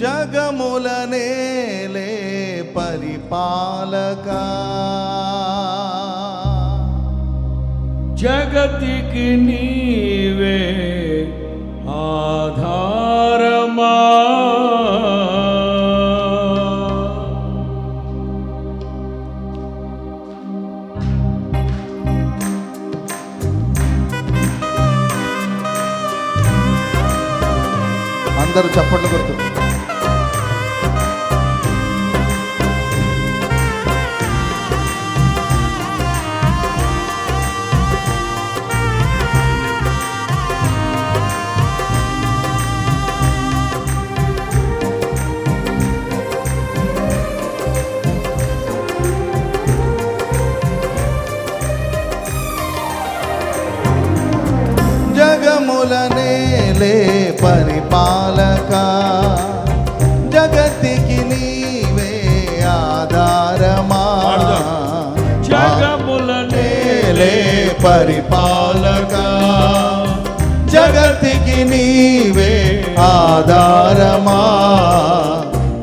జగముల నేలే పరిపాలక. జగతికి నీవే ఆధారమా? అందరూ చప్పట్లు కొడుతూ పరిపాలక జగతికి నీవే ఆధారమా?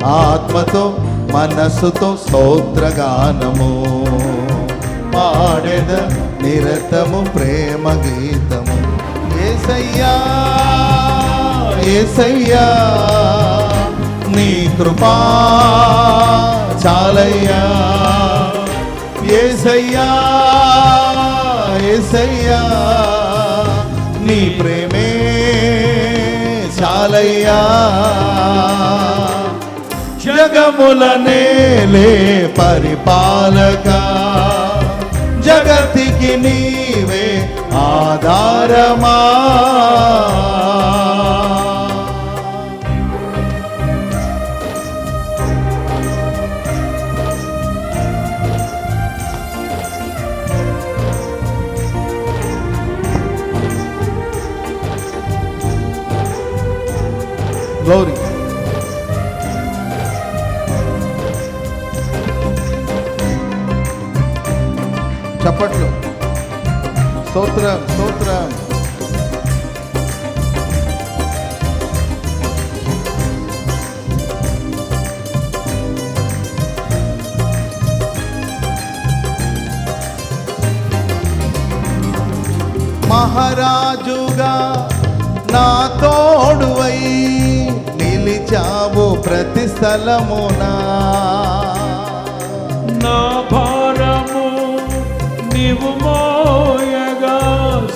ఆత్మతో మనస్సుతో స్తోత్రగానము. పాడెద నిరతము ప్రేమ గీతము. ఏసయ్యా ఏసయ్యా నీ కృపా చాలయ్యా. ఏసయ్యా ఏసయ్యా నీ ప్రేమే చాలయ్యా. జగముల పరిపాలక జగతికి నీవే ఆధారమా. గ్లోరీ చప్పట్లు. స్తోత్రం స్తోత్రం మహారాజుగా నా తోడువై నిలిచావు ప్రతి స్థలమునా? నా భారము నీవు మోయగా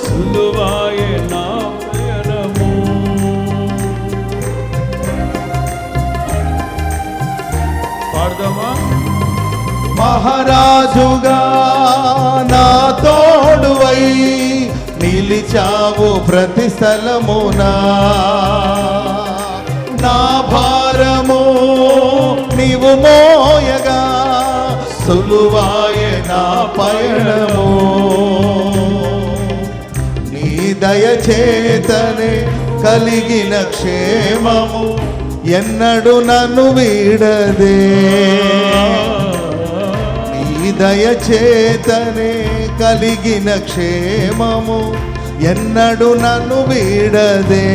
సులువాయే నా ప్రయాణము పాడదామా? మహారాజుగా నా తోడువై నిలిచావు ప్రతి స్థలమునా? నా భారము నీవు మోయగా సులువాయ నా పయణము నీ దయచేతనే కలిగిన క్షేమము ఎన్నడు నన్ను వీడదే. నీ దయచేతనే కలిగిన క్షేమము ఎన్నడు నన్ను వీడదే.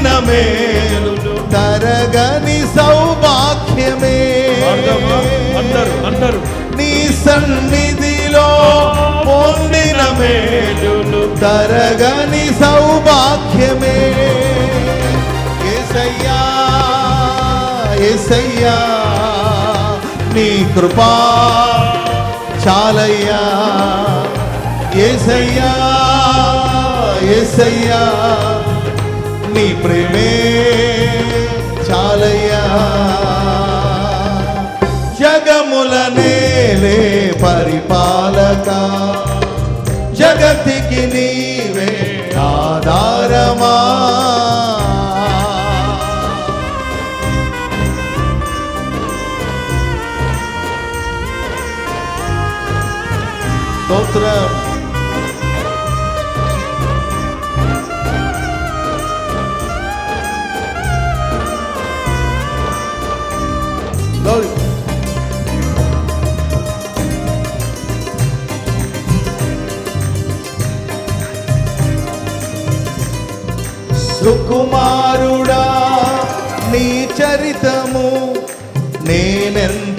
పొందిన మేలు తరగని సౌభాగ్యమే. అందరూ అందరూ నీ సన్నిధిలో పొందిన మేలు తరగని సౌభాగ్యమే. ఏసయ్యా ఏసయ్యా నీ కృపా చాలయ్యా. ఏసయ్యా ఏసయ్యా. నీ ప్రేమే చాలయ్యా జగముల నేలే పరిపాలక జగతికి నీవే ఆధారమా స్తోత్రం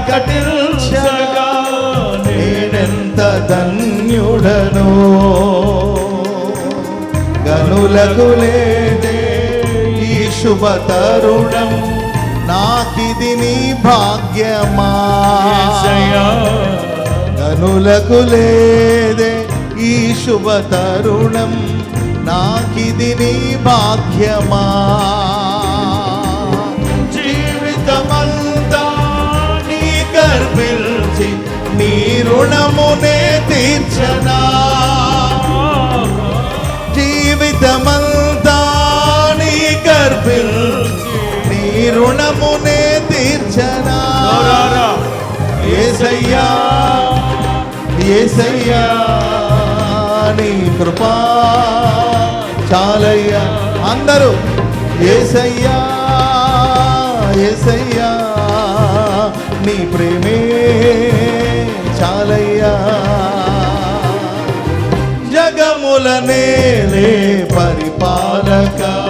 ప్రకటించగా నేనెంత ధన్యుడను? గనులకు లేదే ఈ శుభ తరుణం. నాకిది నీ భాగ్యమా? గనులకు లేదే ఈ శుభ తరుణం. నాకిది నీ భాగ్యమా? గర్భిల్చి నీ రుణమునే తీర్చనా? జీవితమంతా నీ గర్భిల్చి నీ రుణమునే తీర్చనా. ఏసయ్యా ఏసయ్యా నీ కృపా చాలయ్యా. అందరూ ఏసయ్యా ఏసయ్యా. ప్రేమే చాలయ్యా. జగములనే పరిపాలకా.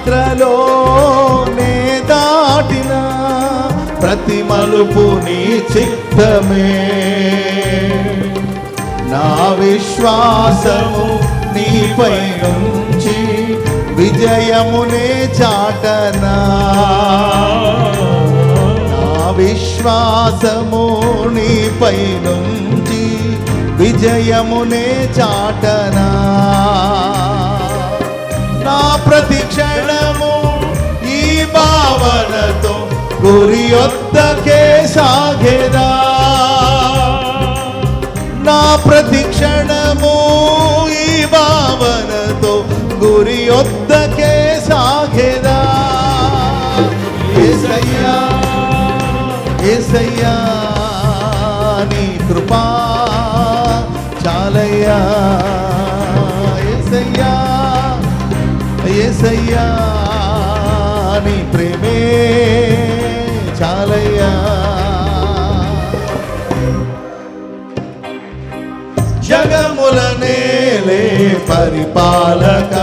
యాత్రలోనే దాటిన ప్రతి మలుపు నీ చిత్తమే. నా విశ్వాసము నీపై నుంచి విజయమునే చాటనా. నా విశ్వాసము నీపై నుంచి విజయమునే చాటనా. నా ప్రతి క్షణము ఈ భావనతో గురి వద్దకే సాగేదా. నా ప్రతి క్షణము ఈ భావనతో గురి వద్దకే సాగేదా. ఏసయ్యా ఏసయ్యా. ఏసయ్యా నీ ప్రేమే చాలయ్యా. జగముల నేలే పరిపాలక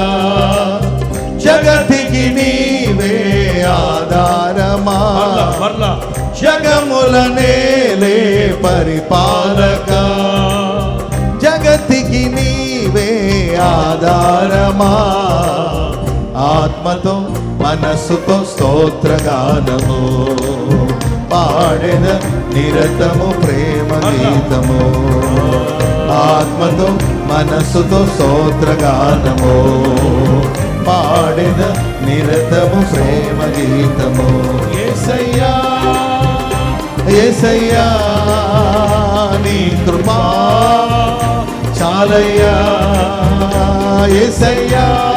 జగతికి నీవే ఆధారమా. మరలా మరలా. జగముల నేలే పరిపాలక జగతికి నీవే ఆధారమా. ఆత్మతో మనస్సుతో స్తోత్రగానము. పాడెద నిరతము ప్రేమ గీతము. ఆత్మతో మనస్సుతో స్తోత్రగానము. పాడెద నిరతము ప్రేమ గీతము. ఏసయ్యా! ఏసయ్యా నీ కృపా. చాలయ్యా ఏసయ్యా.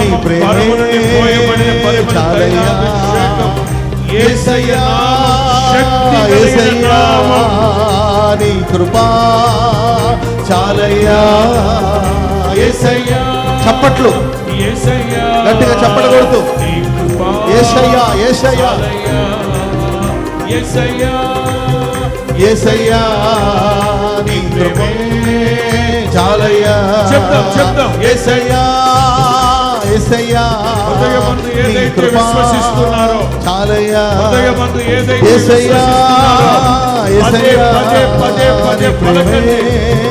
నీ ప్రేమే చాలయ్యా నామం. నీ కృపా. చాలయ్యా ఏసయ్యా చప్పట్లు. గట్టిగా చప్పట్లు కొడుతూ. కృప. ఏసయ్యా ఏసయ్యా. చాలయ్యా. యేసయ్య ఏసయ్యా నీ కృపే చాలయ్యా చెప్దాం, చెప్దాం. ఏసయ్యా ఏసయ్యా హృదయమందు ఏదైతే కృపా విశ్వసిస్తున్నారో, చాలయ్యా హృదయమందు ఏదైతే ఏసయ్యా విశ్వసిస్తున్నారో, పదే ఏసయ్యా పదే పదే పదే నీ ప్రేమే పలకండి.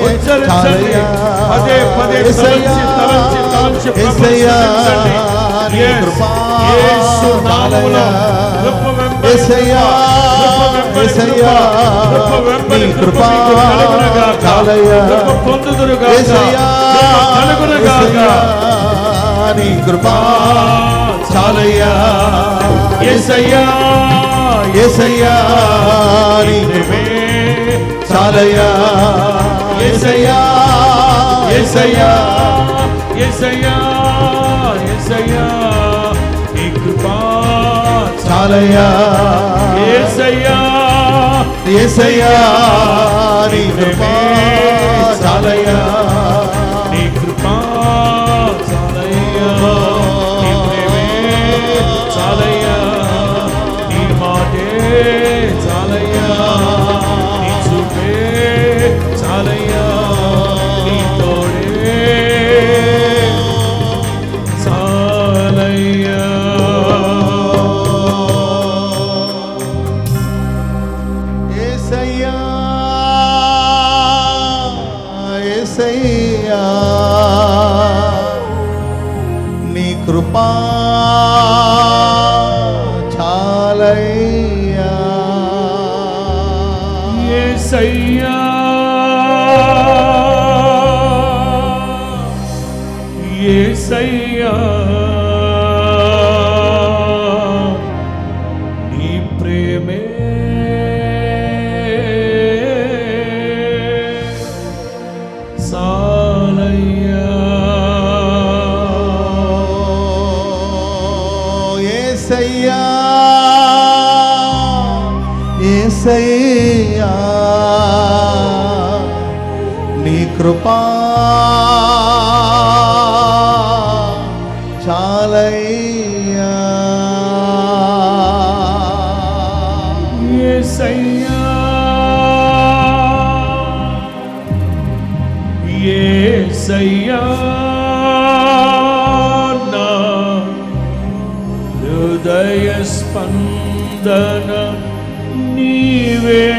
ఉచ్చరించండి. చాలయ్యా. పదే పదే ఏసయ్యా తలంచి, తలంచి, తలంచి ఏసయ్యా ప్రశంసించండి. నీ Yes. కృపా యేసు నామములో చాలయ్యా. ఏసయ్యా ఏసయ్యా నీ కృప పొందుదురుగాక. ఏసయ్యా. ఏసయ్యా నీ కృపా చాలయ్యా ఏసయ్యా నీ ప్రేమే చాలయ్యా ఏసయ్యా ఏసయ్యా నీ కృపా చాలయ్యా యేసయ్యా ఏసయ్యా నీ కృపా. చాలయ్యా. యేసయ్యా యేసయ్యా నా హృదయ స్పందన నీవే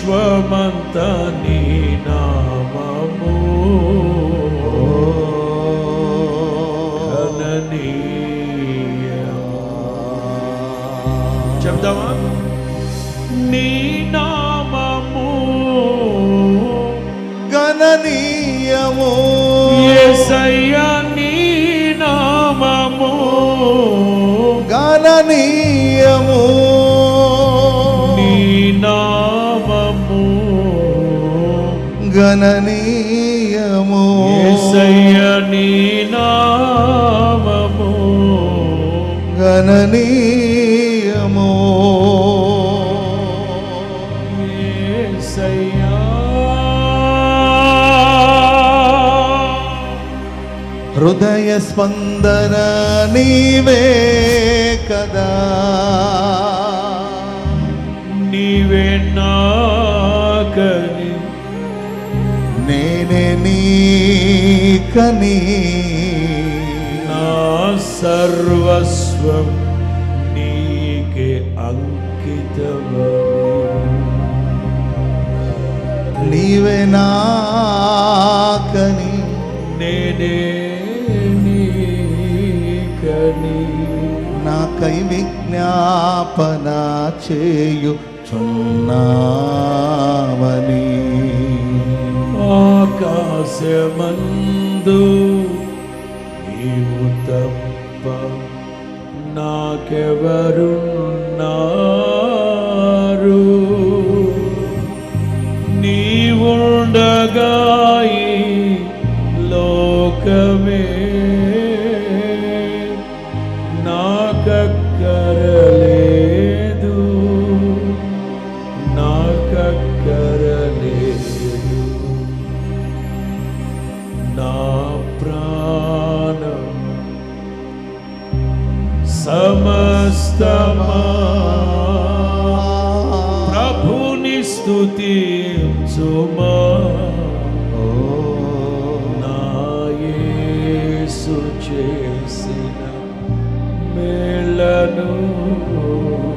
విశ్వమంత నీ నామము. చెప్దామా? నీ నామము. గణనీయము యేసయ్యా నీ నామము. గణనీయము గణనీయము. నీ నామము. గణనీయము. హృదయ స్పందన నీవే కదా. నీ నీవే నాకని నీకని నా సర్వస్వం నీకే అంకితమని. నీవే నాకని నేనే నీకని నాకై విజ్ఞాపన చేయుచున్నావని ఆకాశమందు నీవు తప్ప నాకెవరున్నారు? నీవుండగా Oh.